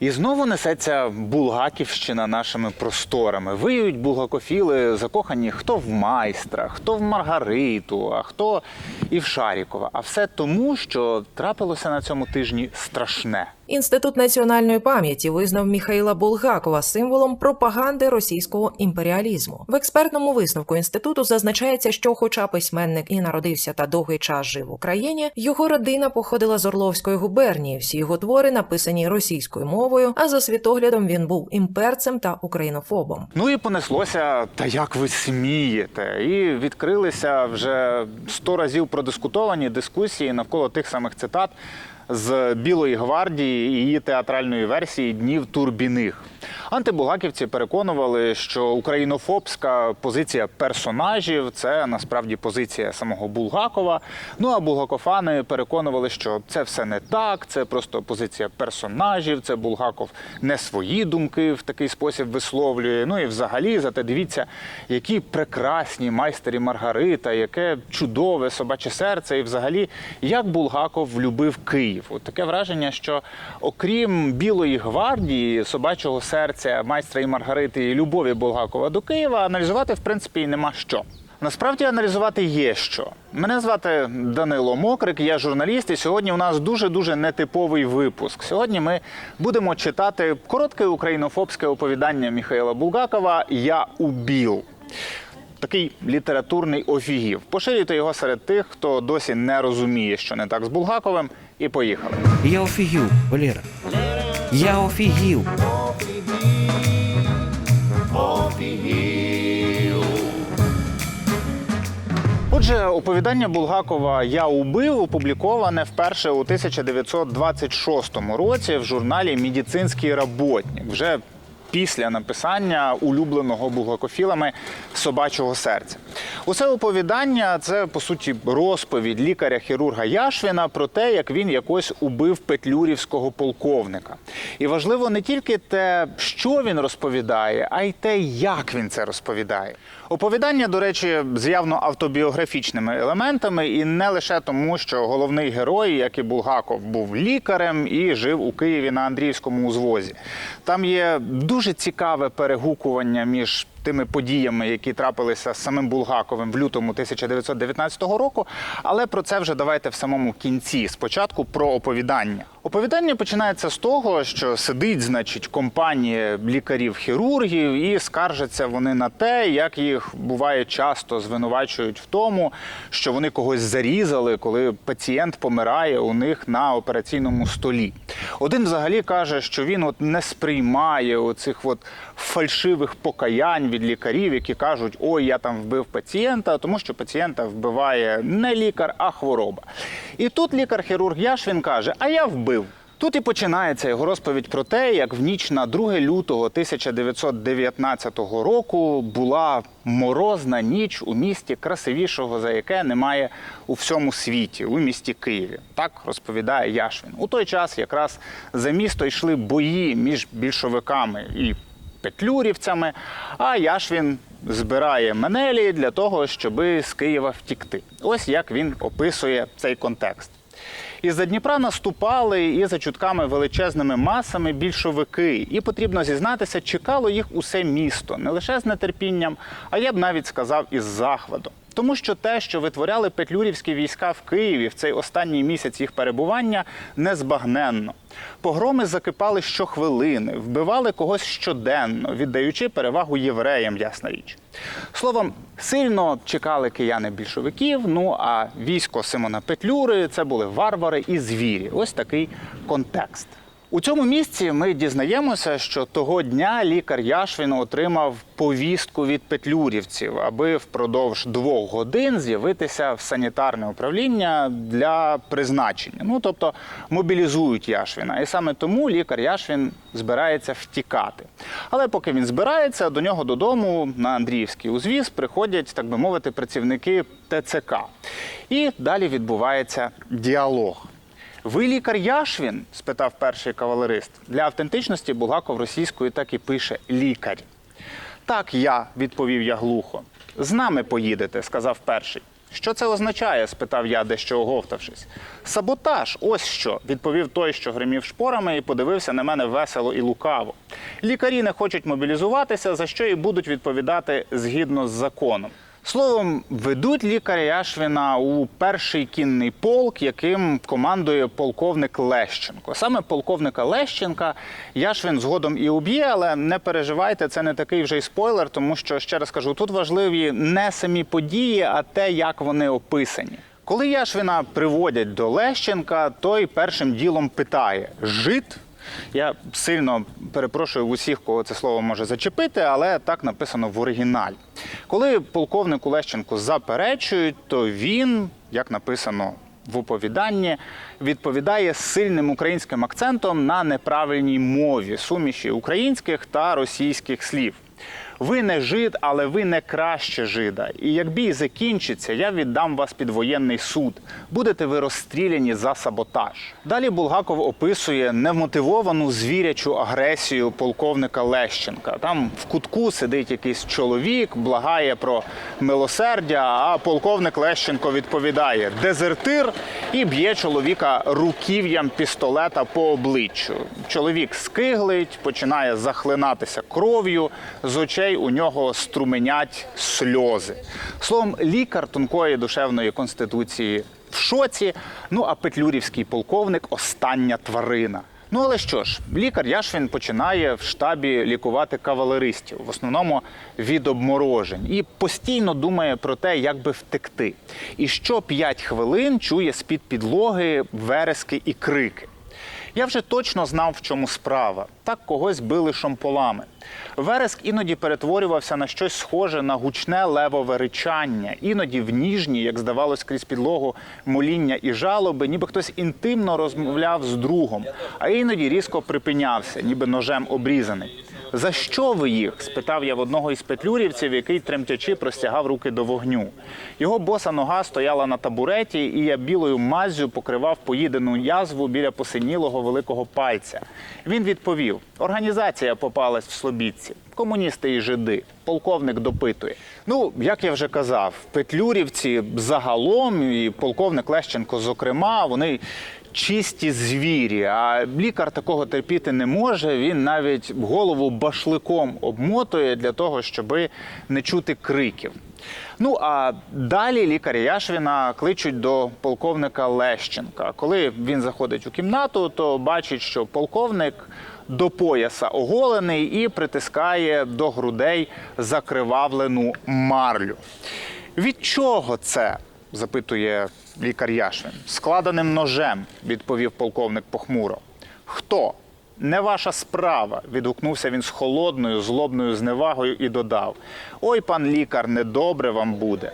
І знову несеться Булгаківщина нашими просторами. Виють булгакофіли закохані хто в майстра, хто в Маргариту, а хто і в Шарікова. А все тому, що трапилося на цьому тижні страшне. Інститут національної пам'яті визнав Міхаїла Булгакова символом пропаганди російського імперіалізму. В експертному висновку інституту зазначається, що, хоча письменник і народився та довгий час жив в Україні, його родина походила з Орловської губернії. Всі його твори написані російською мовою, а за світоглядом він був імперцем та українофобом. Ну і понеслося, та як ви смієте? І відкрилися вже сто разів продискутовані дискусії навколо тих самих цитат з Білої гвардії і її театральної версії Днів Турбіних. Антибулгаківці переконували, що українофобська позиція персонажів це насправді позиція самого Булгакова. Ну а булгакофани переконували, що це все не так, це просто позиція персонажів. Це Булгаков не свої думки в такий спосіб висловлює. Ну і взагалі, зате дивіться, які прекрасні майстері Маргарита, яке чудове собаче серце, і взагалі як Булгаков влюбив Київ. От таке враження, що окрім Білої гвардії, собачого серця, майстра і Маргарити і любові Булгакова до Києва, аналізувати в принципі і нема що. Насправді аналізувати є що. Мене звати Данило Мокрик, я журналіст, і сьогодні у нас дуже дуже нетиповий випуск. Сьогодні ми будемо читати коротке українофобське оповідання Міхаїла Булгакова Я убіл. Такий літературний офігів. Поширюйте його серед тих, хто досі не розуміє, що не так з Булгаковим, і поїхали. Я офігів, Валера. Я офігів. Отже, оповідання Булгакова Я убив опубліковане вперше у 1926 році в журналі Медицинський работник. Вже після написання улюбленого буглакофілами собачого серця. Усе оповідання це по суті розповідь лікаря-хірурга Яшвіна про те, як він якось убив петлюрівського полковника. І важливо не тільки те, що він розповідає, а й те, як він це розповідає. Оповідання, до речі, з явно автобіографічними елементами, і не лише тому, що головний герой, як і Булгаков, був лікарем і жив у Києві на Андріївському узвозі. Там є дуже цікаве перегукування між тими подіями, які трапилися з самим Булгаковим в лютому 1919 року. Але про це вже давайте в самому кінці. Спочатку про оповідання. Оповідання починається з того, що сидить, значить, компанія лікарів-хірургів, і скаржаться вони на те, як їх буває часто звинувачують в тому, що вони когось зарізали, коли пацієнт помирає у них на операційному столі. Один взагалі каже, що він от не сприймає оцих от фальшивих покаянь від лікарів, які кажуть, ой, я там вбив пацієнта, тому що пацієнта вбиває не лікар, а хвороба. І тут лікар-хірург Яшвін каже: А я вбив. Тут і починається його розповідь про те, як в ніч на 2 лютого 1919 року була морозна ніч у місті, красивішого за яке немає у всьому світі, у місті Києві. Так розповідає Яшвін. У той час якраз за місто йшли бої між більшовиками і петлюрівцями, а Яшвін збирає Менелі для того, щоби з Києва втікти. Ось як він описує цей контекст. Із-за Дніпра наступали і за чутками величезними масами більшовики, і потрібно зізнатися, чекало їх усе місто не лише з нетерпінням, а я б навіть сказав із захватом. Тому що те, що витворяли петлюрівські війська в Києві в цей останній місяць їх перебування, незбагненно. Погроми закипали щохвилини, вбивали когось щоденно, віддаючи перевагу євреям, ясна річ. Словом, сильно чекали кияни більшовиків. Ну а військо Симона Петлюри це були варвари і звірі. Ось такий контекст. У цьому місці ми дізнаємося, що того дня лікар Яшвін отримав повістку від петлюрівців, аби впродовж двох годин з'явитися в санітарне управління для призначення. Ну тобто мобілізують Яшвіна. І саме тому лікар Яшвін збирається втікати. Але поки він збирається, до нього додому на Андріївський узвіз приходять, так би мовити, працівники ТЦК. І далі відбувається діалог. Ви лікар Яшвін? спитав перший кавалерист. Для автентичності Булгаков російською так і пише лікар. Так, я, відповів я глухо. З нами поїдете, сказав перший. Що це означає? спитав я, дещо оговтавшись. Саботаж, ось що, відповів той, що гримів шпорами, і подивився на мене весело і лукаво. Лікарі не хочуть мобілізуватися, за що і будуть відповідати згідно з законом. Словом, ведуть лікаря Яшвіна у перший кінний полк, яким командує полковник Лещенко. Саме полковника Лещенка Яшвін згодом і уб'є, але не переживайте, це не такий вже й спойлер, тому що ще раз кажу, тут важливі не самі події, а те, як вони описані. Коли Яшвіна приводять до Лещенка, той першим ділом питає: жит? Я сильно перепрошую в усіх, кого це слово може зачепити, але так написано в оригіналі. Коли полковнику Лещенку заперечують, то він, як написано в оповіданні, відповідає сильним українським акцентом на неправильній мові суміші українських та російських слів. Ви не жид, але ви не краще жида. І як бій закінчиться, я віддам вас під воєнний суд. Будете ви розстріляні за саботаж. Далі Булгаков описує невмотивовану звірячу агресію полковника Лещенка. Там в кутку сидить якийсь чоловік, благає про милосердя. А полковник Лещенко відповідає: дезертир і б'є чоловіка руків'ям пістолета по обличчю. Чоловік скиглить, починає захлинатися кров'ю. З очей у нього струменять сльози. Словом, лікар тонкої душевної конституції в шоці. Ну а петлюрівський полковник остання тварина. Ну але що ж, лікар Яшвін починає в штабі лікувати кавалеристів, в основному від обморожень, і постійно думає про те, як би втекти. І що 5 хвилин чує з-під підлоги верески і крики. Я вже точно знав, в чому справа. Так когось били шомполами. Вереск іноді перетворювався на щось схоже на гучне левове ричання, іноді в ніжні, як здавалось, крізь підлогу моління і жалоби, ніби хтось інтимно розмовляв з другом, а іноді різко припинявся, ніби ножем обрізаний. За що ви їх? спитав я в одного із петлюрівців, який тремтячи простягав руки до вогню. Його боса нога стояла на табуреті, і я білою маззю покривав поїдену язву біля посинілого великого пальця. Він відповів: організація попалась в Слобідці, комуністи і жиди. Полковник допитує. Ну, як я вже казав, петлюрівці загалом, і полковник Лещенко, зокрема, вони чисті звірі. А лікар такого терпіти не може. Він навіть голову башликом обмотує для того, щоб не чути криків. Ну а далі лікаря Яшвіна кличуть до полковника Лещенка. Коли він заходить у кімнату, то бачить, що полковник до пояса оголений і притискає до грудей закривавлену марлю. Від чого це? Запитує лікар Яшвін. Складеним ножем, відповів полковник похмуро. Хто? Не ваша справа, відгукнувся він з холодною, злобною зневагою і додав: Ой, пан лікар, недобре вам буде.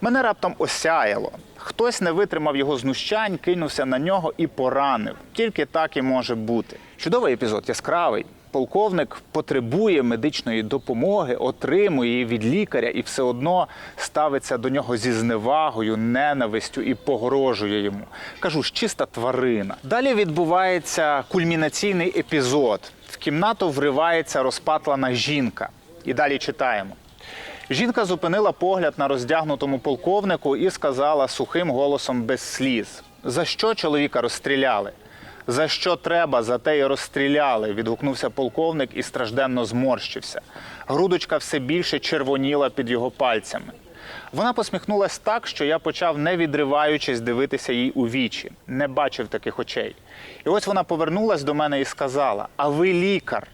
Мене раптом осяяло. Хтось не витримав його знущань, кинувся на нього і поранив. Тільки так і може бути. Чудовий епізод, яскравий. Полковник потребує медичної допомоги, отримує її від лікаря і все одно ставиться до нього зі зневагою, ненавистю і погрожує йому. Кажу ж, чиста тварина. Далі відбувається кульмінаційний епізод. В кімнату вривається розпатлана жінка. І далі читаємо. Жінка зупинила погляд на роздягнутому полковнику і сказала сухим голосом без сліз: за що чоловіка розстріляли? За що треба, за те й розстріляли. відгукнувся полковник і стражденно зморщився. Грудочка все більше червоніла під його пальцями. Вона посміхнулась так, що я почав, не відриваючись, дивитися їй у вічі. Не бачив таких очей. І ось вона повернулась до мене і сказала: А ви лікар?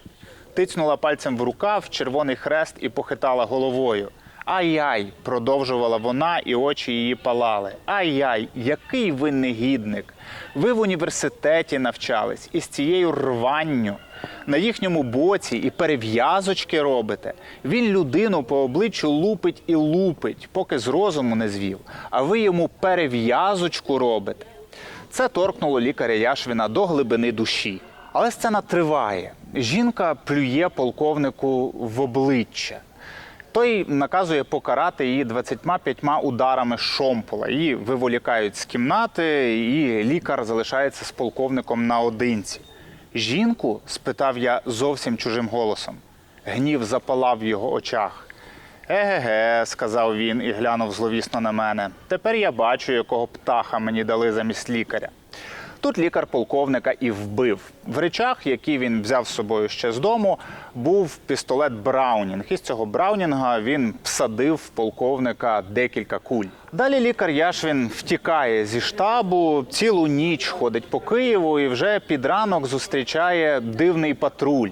Тицнула пальцем в рукав, червоний хрест і похитала головою. Ай-яй, продовжувала вона, і очі її палали. Ай-яй, який ви негідник. Ви в університеті навчались із цією рванню. На їхньому боці і перев'язочки робите. Він людину по обличчю лупить і лупить, поки з розуму не звів. А ви йому перев'язочку робите. Це торкнуло лікаря Яшвіна до глибини душі. Але сцена триває. Жінка плює полковнику в обличчя. Той наказує покарати її 25 ударами шомпола. Її виволікають з кімнати, і лікар залишається з полковником наодинці. Жінку? спитав я зовсім чужим голосом. Гнів запалав в його очах. Еге-ге, сказав він і глянув зловісно на мене. Тепер я бачу, якого птаха мені дали замість лікаря. Тут лікар полковника і вбив. В речах, які він взяв з собою ще з дому, був пістолет Браунінг. І з цього Браунінга він всадив полковника декілька куль. Далі лікар Яшвін втікає зі штабу, цілу ніч ходить по Києву і вже під ранок зустрічає дивний патруль.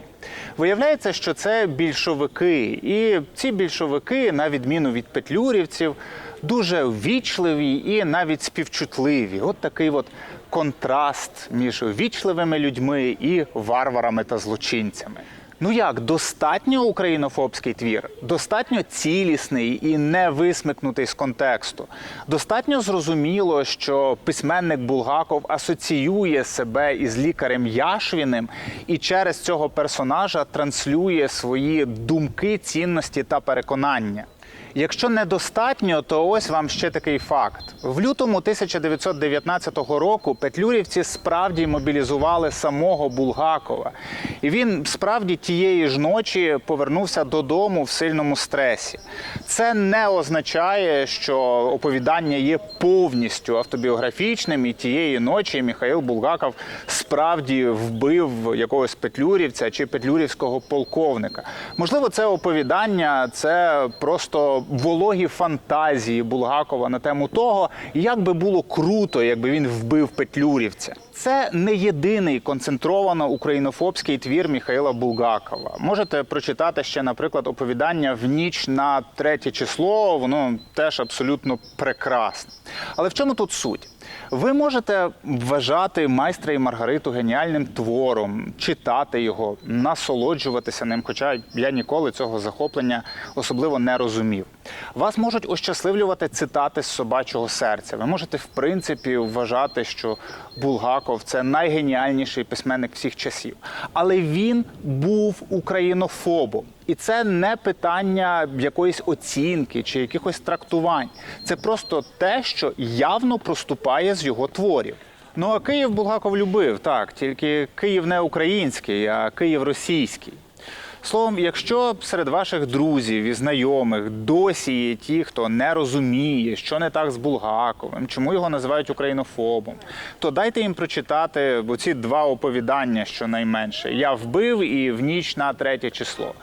Виявляється, що це більшовики, і ці більшовики, на відміну від петлюрівців, дуже ввічливі і навіть співчутливі. От такий от контраст між ввічливими людьми і варварами та злочинцями. Ну як, достатньо українофобський твір, достатньо цілісний і не висмикнутий з контексту. Достатньо зрозуміло, що письменник Булгаков асоціює себе із лікарем Яшвіним і через цього персонажа транслює свої думки, цінності та переконання. Якщо недостатньо, то ось вам ще такий факт: в лютому 1919 року петлюрівці справді мобілізували самого Булгакова, і він справді тієї ж ночі повернувся додому в сильному стресі. Це не означає, що оповідання є повністю автобіографічним, і тієї ночі Михайло Булгаков справді вбив якогось петлюрівця чи петлюрівського полковника. Можливо, це оповідання це просто вологі фантазії Булгакова на тему того, як би було круто, якби він вбив петлюрівця. Це не єдиний концентровано українофобський твір Михайла Булгакова. Можете прочитати ще, наприклад, оповідання в ніч на третє число. Воно теж абсолютно прекрасне. Але в чому тут суть? Ви можете вважати майстра і Маргариту геніальним твором, читати його, насолоджуватися ним, хоча я ніколи цього захоплення особливо не розумів. Вас можуть ощасливлювати цитати з собачого серця. Ви можете, в принципі, вважати, що Булгаков це найгеніальніший письменник всіх часів. Але він був українофобом. І це не питання якоїсь оцінки чи якихось трактувань. Це просто те, що явно проступає з його творів. Ну а Київ Булгаков любив, так, тільки Київ не український, а Київ російський. Словом, якщо серед ваших друзів і знайомих досі є ті, хто не розуміє, що не так з Булгаковим, чому його називають українофобом, то дайте їм прочитати оці два оповідання, щонайменше Я вбив і в ніч на третє число.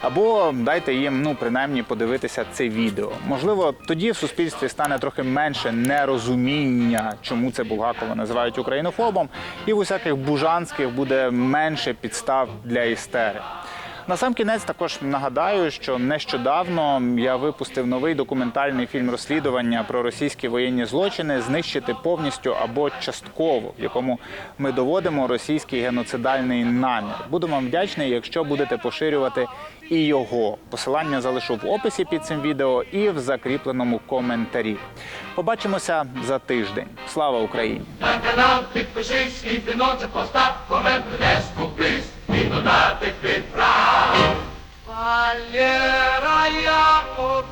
Або дайте їм, ну принаймні, подивитися це відео. Можливо, тоді в суспільстві стане трохи менше нерозуміння, чому це Булгакова називають українофобом, і в усяких бужанських буде менше підстав для істери. На сам кінець також нагадаю, що нещодавно я випустив новий документальний фільм розслідування про російські воєнні злочини знищити повністю або частково, в якому ми доводимо російський геноцидальний намір. Буду вам вдячний, якщо будете поширювати і його. Посилання залишу в описі під цим відео і в закріпленому коментарі. Побачимося за тиждень. Слава Україні! На канал підпишись і дзвіночок постав, комент не скупись, і додати від прав. Allera Jakob